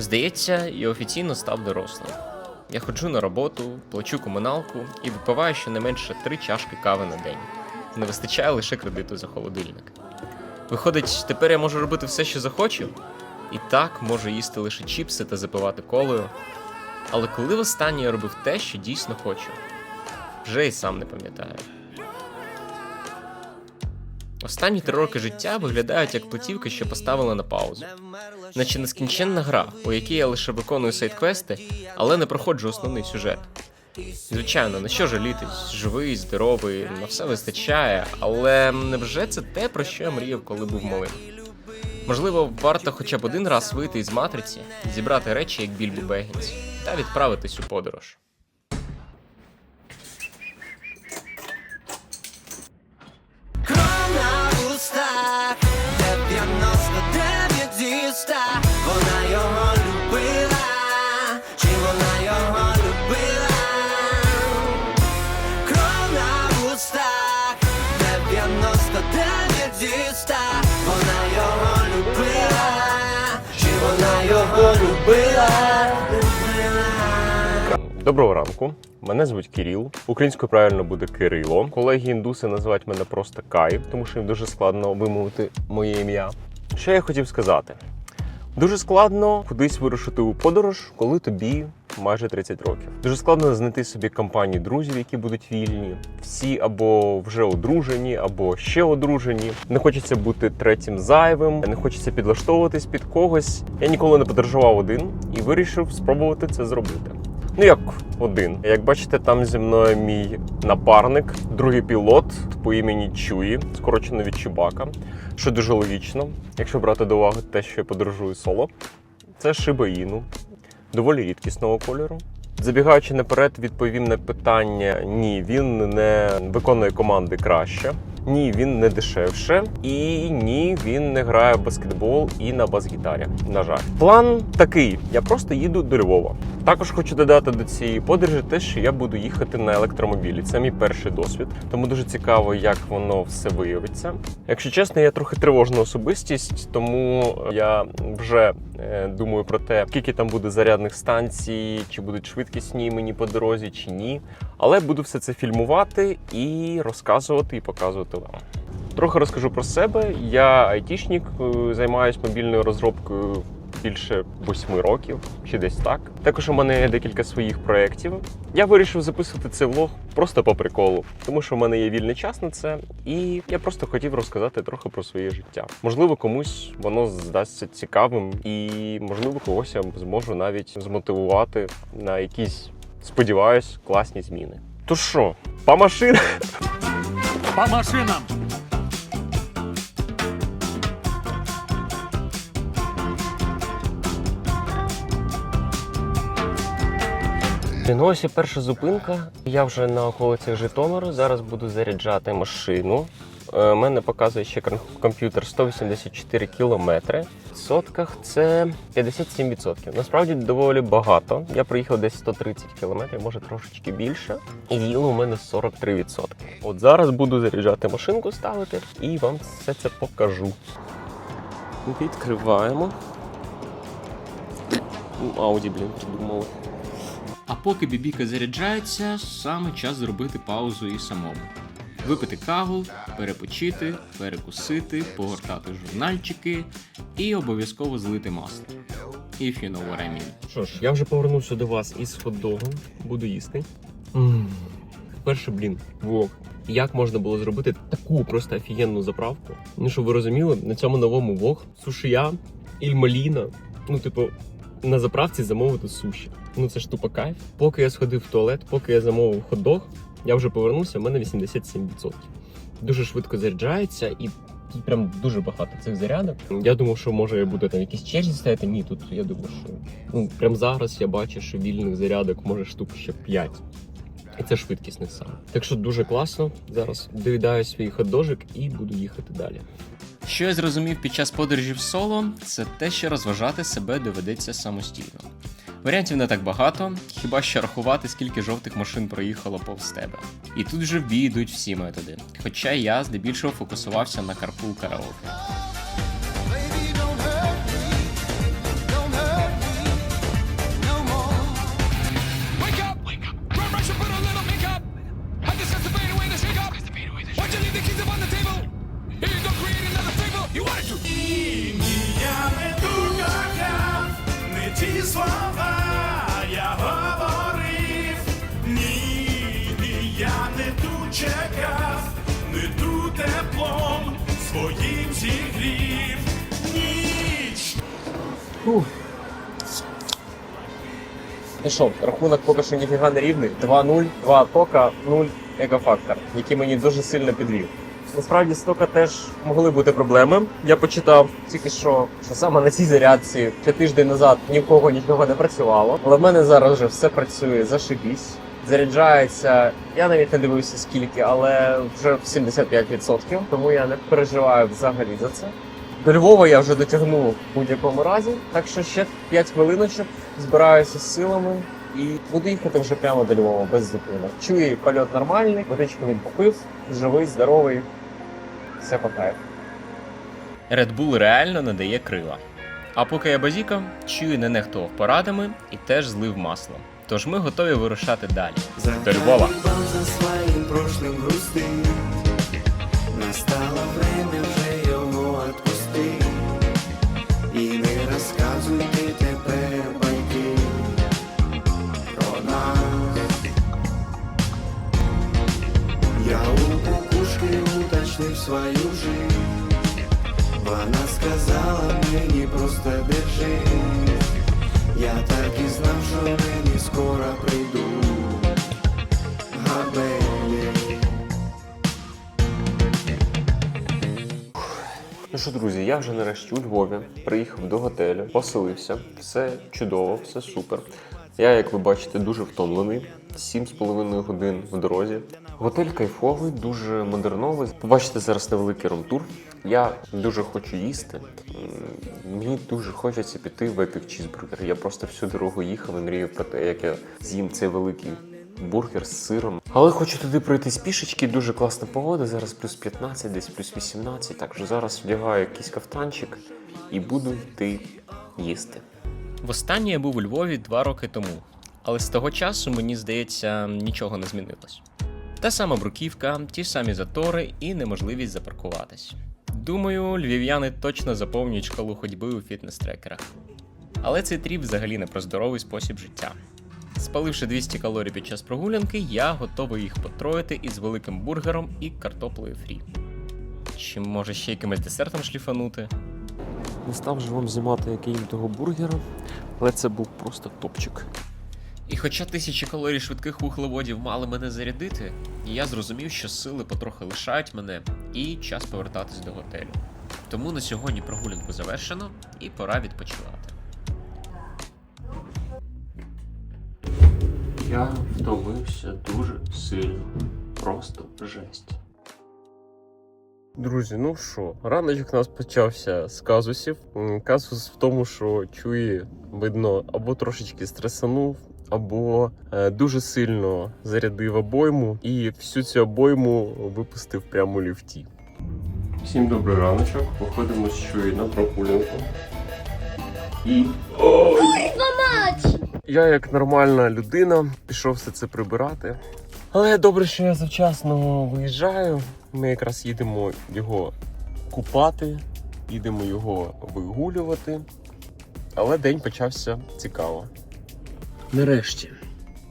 Здається, я офіційно став дорослим. Я ходжу на роботу, плачу комуналку і випиваю щонайменше три чашки кави на день. Не вистачає лише кредиту за холодильник. Виходить, тепер я можу робити все, що захочу, і так можу їсти лише чіпси та запивати колою. Але коли востаннє я робив те, що дійсно хочу, вже й сам не пам'ятаю. Останні три роки життя виглядають як платівка, що поставила на паузу. Наче нескінченна гра, у якій я лише виконую сайт-квести, але не проходжу основний сюжет. Звичайно, на що жалітись? Живий, здоровий, на все вистачає, але невже це те, про що я мріяв, коли був малим? Можливо, варто хоча б один раз вийти із матриці, зібрати речі, як Більбу Бегінс, та відправитись у подорож. Доброго ранку. Мене звуть Кіріл. Українською правильно буде Кирило. Колеги індуси називають мене просто Кай, тому що їм дуже складно вимовити моє ім'я. Що я хотів сказати? Дуже складно кудись вирушити у подорож, коли тобі майже 30 років. Дуже складно знайти собі компанію друзів, які будуть вільні. Всі або вже одружені, або ще одружені. Не хочеться бути третім зайвим, не хочеться підлаштовуватись під когось. Я ніколи не подорожував один і вирішив спробувати це зробити. Ну як один. Як бачите, там зі мною мій напарник, другий пілот по імені Чуї, скорочено від Чубака, що дуже логічно, якщо брати до уваги те, що я подорожую соло. Це Шибаїну, доволі рідкісного кольору. Забігаючи наперед, відповім на питання: ні, він не виконує команди краще. Ні, він не дешевше, і ні, він не грає в баскетбол і на бас-гітарі. На жаль, план такий: я просто їду до Львова. Також хочу додати до цієї подорожі те, що я буду їхати на електромобілі. Це мій перший досвід, тому дуже цікаво, як воно все виявиться. Якщо чесно, я трохи тривожна особистість, тому я вже е, думаю про те, скільки там буде зарядних станцій, чи будуть швидкісні мені по дорозі, чи ні. Але буду все це фільмувати і розказувати і показувати вам. Трохи розкажу про себе. Я айтішник, е, займаюся мобільною розробкою більше восьми років, чи десь так. Також у мене є декілька своїх проєктів. Я вирішив записувати цей влог просто по приколу, тому що в мене є вільний час на це, і я просто хотів розказати трохи про своє життя. Можливо, комусь воно здасться цікавим, і можливо, когось я зможу навіть змотивувати на якісь, сподіваюсь, класні зміни. То що, по машинах? По машинам! Ну ось і перша зупинка. Я вже на околицях Житомиру. Зараз буду заряджати машину. У мене показує ще комп'ютер 184 кілометри. В сотках це 57%. Насправді доволі багато. Я проїхав десь 130 кілометрів, може трошечки більше. І їло у мене 43%. От зараз буду заряджати машинку, ставити і вам все це покажу. Відкриваємо. Ауді, блін, придумали. А поки бібіка заряджається, саме час зробити паузу і самому. Випити каву, перепочити, перекусити, погортати журнальчики і обов'язково злити масло. If you know what I mean. Що ж, я вже повернувся до вас із хот-догом. Буду їсти. Перше, блін, влог. Як можна було зробити таку просто офігенну заправку? Ну, щоб ви розуміли, на цьому новому влог сушія, ільмаліна. Ну, типу, на заправці замовити суші. Ну це ж тупо кайф. Поки я сходив в туалет, поки я замовив хот-дог, я вже повернувся, в мене 87%. Дуже швидко заряджається і тут прям дуже багато цих зарядок. Я думав, що може я буду там якісь черзі стояти. Ні, тут я думаю, що ну прям зараз я бачу, що вільних зарядок може штук ще 5. І це швидкісних саме. Так що дуже класно. Зараз доїдаю свій хот-дожик і буду їхати далі. Що я зрозумів під час подорожів соло, це те, що розважати себе доведеться самостійно. Варіантів не так багато, хіба ще рахувати, скільки жовтих машин проїхало повз тебе. І тут же в всі методи. Хоча я здебільшого фокусувався на карпул караоке. Ті слава своїм зігрів ніч. Ну що, рахунок поки що ніфіга не рівний. 2-0, 2 тока, 0 екофактор, який мені дуже сильно підвів. Насправді з тока теж могли бути проблеми. Я почитав тільки що, що саме на цій зарядці ще тиждень назад ні в кого нічого не працювало. Але в мене зараз вже все працює зашибісь. Заряджається, я навіть не дивився скільки, але вже в 75%, тому я не переживаю взагалі за це. До Львова я вже дотягну в будь-якому разі, так що ще 5 хвилиночок збираюся з силами і буду їхати вже прямо до Львова без зупинок. Чую, польот нормальний, водичку він попив, живий, здоровий, все по кайфу. Red Bull реально надає крила. А поки я базікав, чую не нехтував порадами і теж злив масло. Тож ми готові вирушати далі. До Львова. Нарешті у Львові приїхав до готелю, поселився. Все чудово, все супер. Я, як ви бачите, дуже втомлений. 7,5 годин в дорозі. Готель кайфовий, дуже модерновий. Побачите зараз невеликий румтур. Я дуже хочу їсти. Мені дуже хочеться піти в Epic Cheeseburger. Я просто всю дорогу їхав і мріяв про те, як я з'їм цей великий бургер з сиром. Але хочу туди пройти з пішечки, дуже класна погода. Зараз плюс 15, десь плюс 18. Так що зараз вдягаю якийсь кафтанчик і буду йти їсти. Востаннє я був у Львові два роки тому, але з того часу мені здається нічого не змінилось. Та сама бруківка, ті самі затори і неможливість запаркуватись. Думаю, львів'яни точно заповнюють шкалу ходьби у фітнес-трекерах. Але цей тріп взагалі не про здоровий спосіб життя. Спаливши 200 калорій під час прогулянки, я готовий їх потроїти із великим бургером і картоплею фрі. Чи може ще якимось десертом шліфанути? Не став же вам знімати, який того бургера, але це був просто топчик. І хоча тисячі калорій швидких вуглеводів мали мене зарядити, я зрозумів, що сили потрохи лишають мене і час повертатись до готелю. Тому на сьогодні прогулянку завершено і пора відпочивати. Я втомився дуже сильно. Просто жесть. Друзі, ну що, раночок у нас почався з казусів. Казус в тому, що чує, видно, або трошечки стресанув, або е, дуже сильно зарядив обойму і всю цю обойму випустив прямо у ліфті. Всім добрий раночок. Походимо з Чуї на прогулянку. І. Я, як нормальна людина, пішов все це прибирати. Але добре, що я завчасно виїжджаю. Ми якраз їдемо його купати, їдемо його вигулювати. Але день почався цікаво. Нарешті.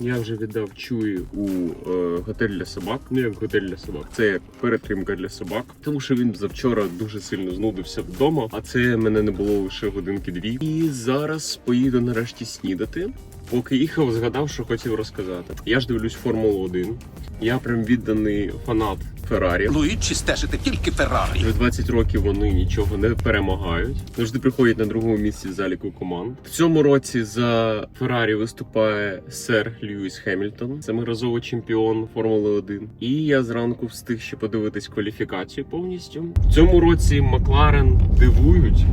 Я вже віддав чуї у е, готель для собак. Ну як готель для собак. Це як перетримка для собак. Тому що він завчора дуже сильно знудився вдома, а це мене не було лише годинки дві. І зараз поїду нарешті снідати. Поки їхав, згадав, що хотів розказати. Я ж дивлюсь Формулу 1. Я прям відданий фанат Феррарі. Луїджі стежити тільки Феррарі. Вже 20 років вони нічого не перемагають. Завжди приходять на другому місці в заліку команд. В цьому році за Феррарі виступає сер Льюіс Хемільтон, семиразовий чемпіон Формули 1. І я зранку встиг ще подивитись кваліфікацію повністю. В цьому році Макларен дивують.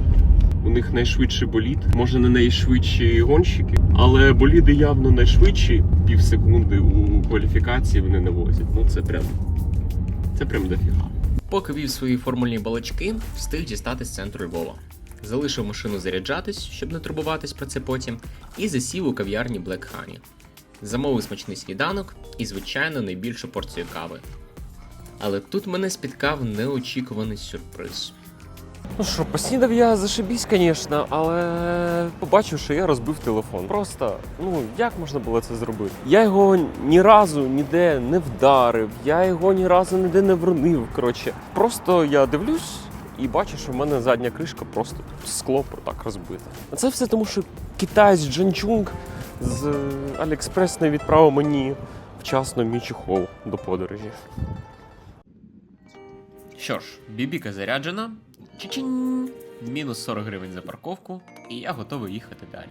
У них найшвидший болід, може не найшвидші гонщики, але боліди явно найшвидші. Пів секунди у кваліфікації вони не возять. Ну це прям це прям дофіга. Поки вів свої формульні балачки, встиг дістати з центру Львова. Залишив машину заряджатись, щоб не турбуватись про це потім, і засів у кав'ярні Black Honey. Замовив смачний сніданок і, звичайно, найбільшу порцію кави. Але тут мене спіткав неочікуваний сюрприз. Ну що, поснідав я зашибісь, звісно, але побачив, що я розбив телефон. Просто, ну як можна було це зробити? Я його ні разу ніде не вдарив, я його ні разу ніде не вронив. Коротше, просто я дивлюсь, і бачу, що в мене задня кришка просто скло так розбите. А це все тому, що китаєць Джанчунг з Аліекспрес не відправив мені вчасно мій чехол до подорожі. Що ж, бібіка заряджена. Чичинь! Мінус 40 гривень за парковку, і я готовий їхати далі.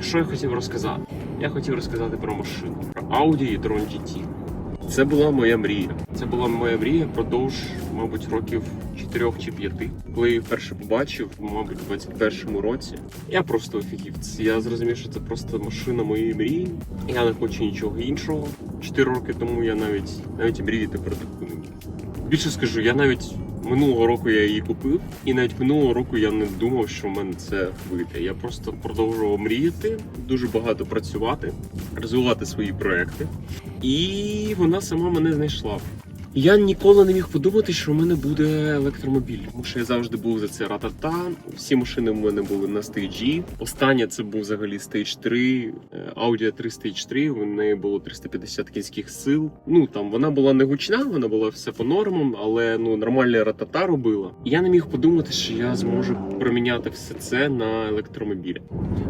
Що я хотів розказати? Я хотів розказати про машину, про Audi e-tron GT. Це була моя мрія. Це була моя мрія продовж, мабуть, років 4 чи 5. Коли я її вперше побачив, мабуть, у 21-му році, я просто офігів. Я зрозумів, що це просто машина моєї мрії. Я не хочу нічого іншого. Чотири роки тому я навіть навіть мріяти про таку не міг. Більше скажу, я навіть минулого року я її купив, і навіть минулого року я не думав, що в мене це вийде. Я просто продовжував мріяти, дуже багато працювати, розвивати свої проекти. І вона сама мене знайшла. Я ніколи не міг подумати, що в мене буде електромобіль, тому що я завжди був за це ратата. Всі машини в мене були на стейджі. Остання це був взагалі стейдж 3, е, Audi 3 Stage 3, в неї було 350 кінських сил. Ну там вона була не гучна, вона була все по нормам, але ну нормальна ратата робила. Я не міг подумати, що я зможу проміняти все це на електромобіль.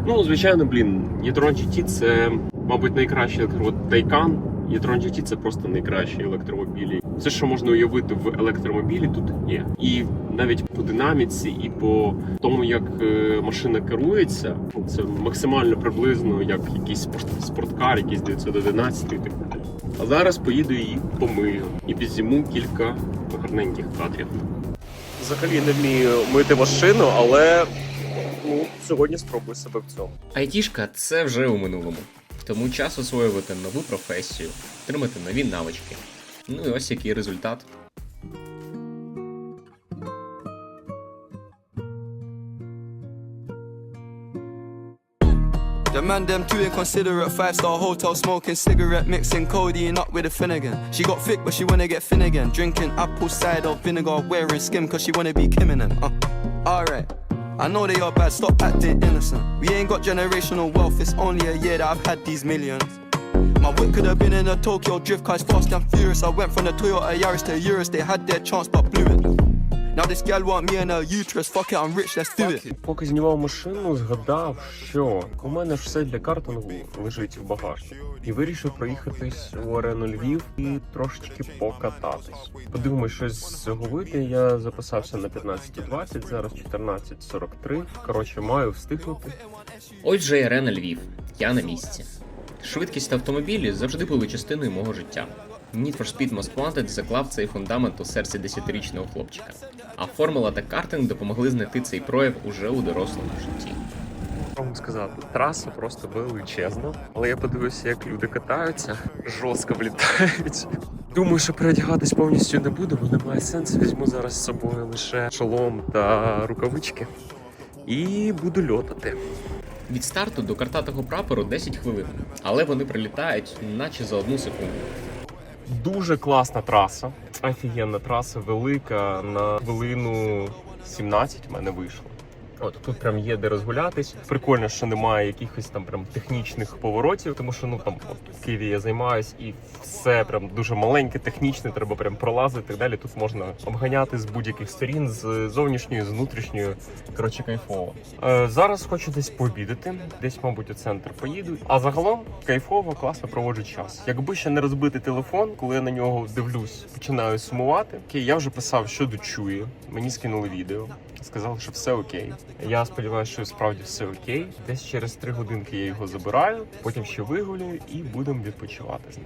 Ну, звичайно, блін, e-tron GT це, мабуть, найкращий електро... E-tron GT це просто найкращі електромобілі. Все, що можна уявити в електромобілі, тут є. І навіть по динаміці, і по тому, як е, машина керується, це максимально приблизно як якийсь спорткар, якийсь 911 і так далі. А зараз поїду і помию і підзніму кілька гарненьких кадрів. Взагалі не вмію мити машину, але ну, сьогодні спробую себе в цьому. Айтішка це вже у минулому. Тому час освоювати нову професію, отримати нові навички. Ну і ось який результат. The man them too inconsiderate. Five star hotel smoking cigarette, mixing codeine up with a Finnegan. She got thick, but she wanna get Finnegan. Drinking apple cider vinegar, wearing skim, cause she wanna be Kim and them. Uh, Alright. I know they are bad, stop acting innocent. We ain't got generational wealth, it's only a year that I've had these millions. My whip could have been in a Tokyo drift car, it's fast and furious. I went from the Toyota Yaris to Urus, they had their chance but blew it. Now this gal want me and her uterus, fuck it, I'm rich, let's do it. Поки знімав машину, згадав, що у мене ж все для картингу лежить в багажнику. І вирішив проїхатись у арену Львів і трошечки покататись. Подивимось, щось з цього вийде. Я записався на 15.20, зараз 14.43. Коротше, маю встигнути. Ось же арена Львів. Я на місці. Швидкість та автомобілі завжди були частиною мого життя. Need for Speed Most Wanted заклав цей фундамент у серці 10-річного хлопчика. А формула та картинг допомогли знайти цей прояв уже у дорослому житті. Що вам сказати, траса просто величезна, але я подивився, як люди катаються, жорстко влітають. Думаю, що передягатись повністю не буду, бо немає сенсу. Візьму зараз з собою лише шолом та рукавички і буду льотати. Від старту до картатого прапору 10 хвилин, але вони прилітають наче за одну секунду. Дуже класна траса. Офігенна траса, велика. На хвилину 17 в мене вийшло. От тут прям є де розгулятись. Прикольно, що немає якихось там прям технічних поворотів, тому що ну там от, в Києві я займаюсь і все прям дуже маленьке, технічне, треба прям пролазити так далі. Тут можна обганяти з будь-яких сторін, з зовнішньої, з внутрішньої. Коротше, кайфово. Е, зараз хочу десь пообідати, десь, мабуть, у центр поїду. А загалом кайфово, класно проводжу час. Якби ще не розбити телефон, коли я на нього дивлюсь, починаю сумувати. Я вже писав, що дочує. Мені скинули відео. Сказали, що все окей. Я сподіваюся, що справді все окей. Десь через три годинки я його забираю, потім ще вигуляю і будемо відпочивати з ним.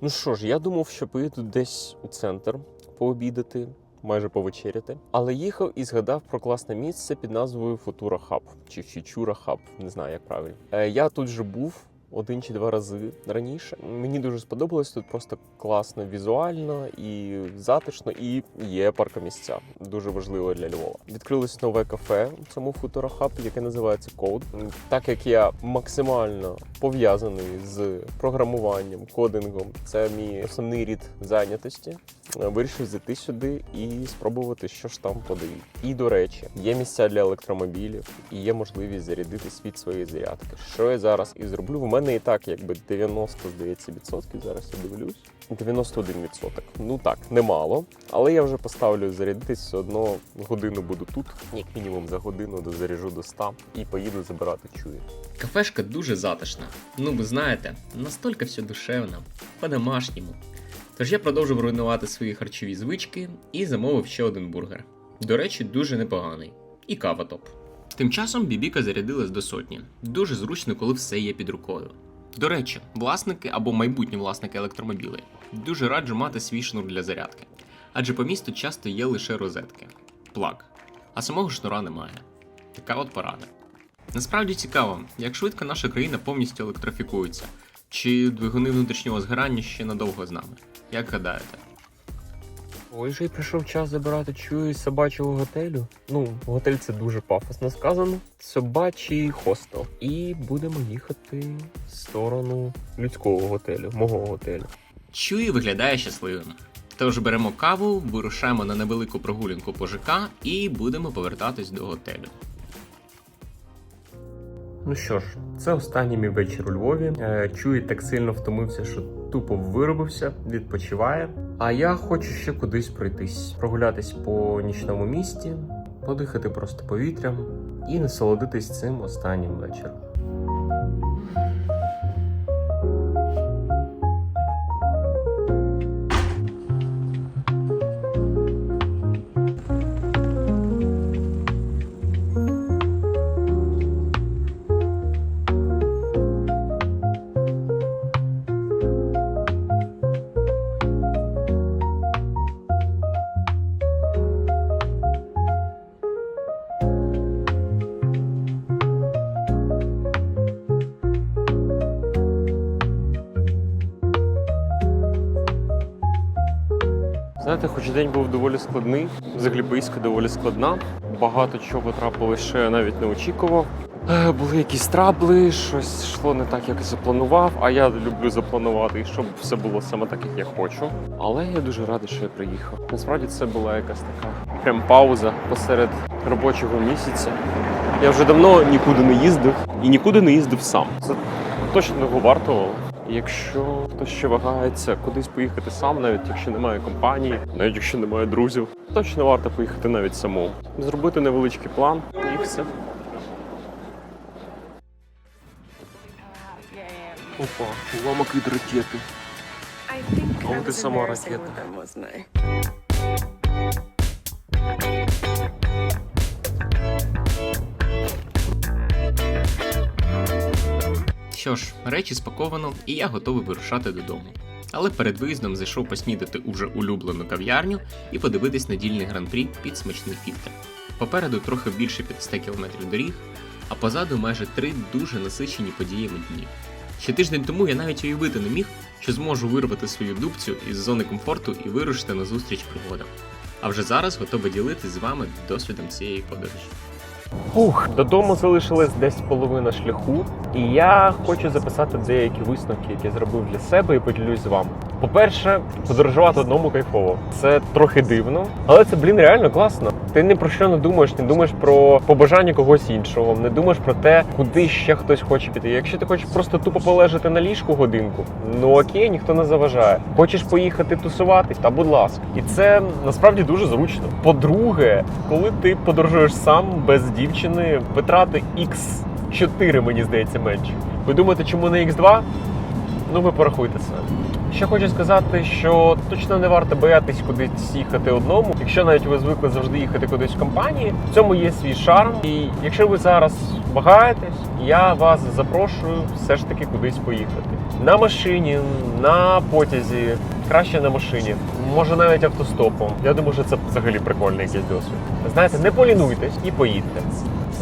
Ну що ж, я думав, що поїду десь у центр пообідати, майже повечеряти. Але їхав і згадав про класне місце під назвою Футура Хаб чи Фічура Хаб, не знаю як правильно. Е, я тут же був. Один чи два рази раніше мені дуже сподобалось тут просто класно візуально і затишно, і є паркомісця. Дуже важливо для Львова. Відкрилось нове кафе у цьому футурохаб, яке називається Code. Так як я максимально пов'язаний з програмуванням, кодингом, це мій основний рід зайнятості. Вирішив зайти сюди і спробувати, що ж там подають. І до речі, є місця для електромобілів, і є можливість зарядитись від своєї зарядки. Що я зараз і зроблю. У мене мене і так якби 90, здається, відсотків. Зараз я дивлюсь. 91 відсоток. Ну так, немало. Але я вже поставлю зарядитись, все одно годину буду тут. Як мінімум за годину дозаряжу до 100 і поїду забирати чуї. Кафешка дуже затишна. Ну, ви знаєте, настільки все душевно, по-домашньому. Тож я продовжив руйнувати свої харчові звички і замовив ще один бургер. До речі, дуже непоганий. І кава топ. Тим часом бібіка зарядилась до сотні. Дуже зручно, коли все є під рукою. До речі, власники або майбутні власники електромобілей дуже раджу мати свій шнур для зарядки, адже по місту часто є лише розетки, плаг, а самого шнура немає. Така от порада. Насправді цікаво, як швидко наша країна повністю електрифікується, чи двигуни внутрішнього згорання ще надовго з нами. Як гадаєте? Ой, вже й прийшов час забирати чую собачого готелю. Ну, готель це дуже пафосно сказано. Собачий хостел. І будемо їхати в сторону людського готелю, мого готелю. Чуї виглядає щасливим. Тож беремо каву, вирушаємо на невелику прогулянку по ЖК і будемо повертатись до готелю. Ну що ж, це останній мій вечір у Львові. Е, Чує так сильно втомився, що тупо виробився, відпочиває. А я хочу ще кудись пройтись, прогулятись по нічному місті, подихати просто повітрям і насолодитись цим останнім вечором. Знаєте, хоч день був доволі складний, взагалі поїздка доволі складна. Багато чого трапилось, що я навіть не очікував. Е, Були якісь трабли, щось йшло не так, як я запланував. А я люблю запланувати, і щоб все було саме так, як я хочу. Але я дуже радий, що я приїхав. Насправді це була якась така прям пауза посеред робочого місяця. Я вже давно нікуди не їздив і нікуди не їздив сам. Це точно того вартувало. Якщо хтось ще вагається кудись поїхати сам, навіть якщо немає компанії, навіть якщо немає друзів, точно варто поїхати навіть самому. Зробити невеличкий план і все. Опа, уламок від ракети. I ти сама ракета. Що ж, речі спаковано, і я готовий вирушати додому. Але перед виїздом зайшов поснідати уже улюблену кав'ярню і подивитись недільний гран-прі під смачний фільтр. Попереду трохи більше 500 км доріг, а позаду майже три дуже насичені подіями дні. Ще тиждень тому я навіть уявити не міг, що зможу вирвати свою дубцю із зони комфорту і вирушити на зустріч пригодам. А вже зараз готовий ділитись з вами досвідом цієї подорожі. Ух, додому залишилась десь половина шляху, і я хочу записати деякі висновки, які я зробив для себе і поділюсь з вами. По-перше, подорожувати одному кайфово. Це трохи дивно, але це, блін, реально класно. Ти ні про що не думаєш, не думаєш про побажання когось іншого, не думаєш про те, куди ще хтось хоче піти. Якщо ти хочеш просто тупо полежати на ліжку годинку, ну окей, ніхто не заважає. Хочеш поїхати тусуватись, та будь ласка. І це насправді дуже зручно. По-друге, коли ти подорожуєш сам без дівчини, витрати X4, мені здається, менше. Ви думаєте, чому не X2? Ну, ви порахуйте самі. Ще хочу сказати, що точно не варто боятись кудись їхати одному. Якщо навіть ви звикли завжди їхати кудись в компанії, в цьому є свій шарм. І якщо ви зараз вагаєтесь, я вас запрошую все ж таки кудись поїхати. На машині, на потязі, краще на машині, може навіть автостопом. Я думаю, що це взагалі прикольний якийсь досвід. Знаєте, не полінуйтесь і поїдьте.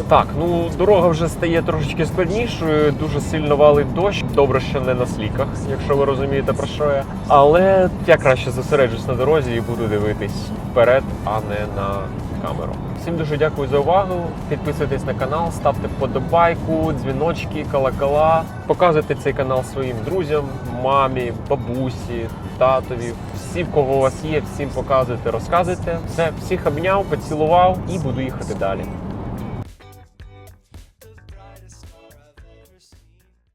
Так, ну дорога вже стає трошечки складнішою, дуже сильно валить дощ. Добре, що не на сліках, якщо ви розумієте про що я. Але я краще зосереджусь на дорозі і буду дивитись вперед, а не на камеру. Всім дуже дякую за увагу. Підписуйтесь на канал, ставте вподобайку, дзвіночки, колокола. Показуйте цей канал своїм друзям, мамі, бабусі, татові. Всі, в кого у вас є, всім показуйте, розказуйте. Все, всіх обняв, поцілував і буду їхати далі.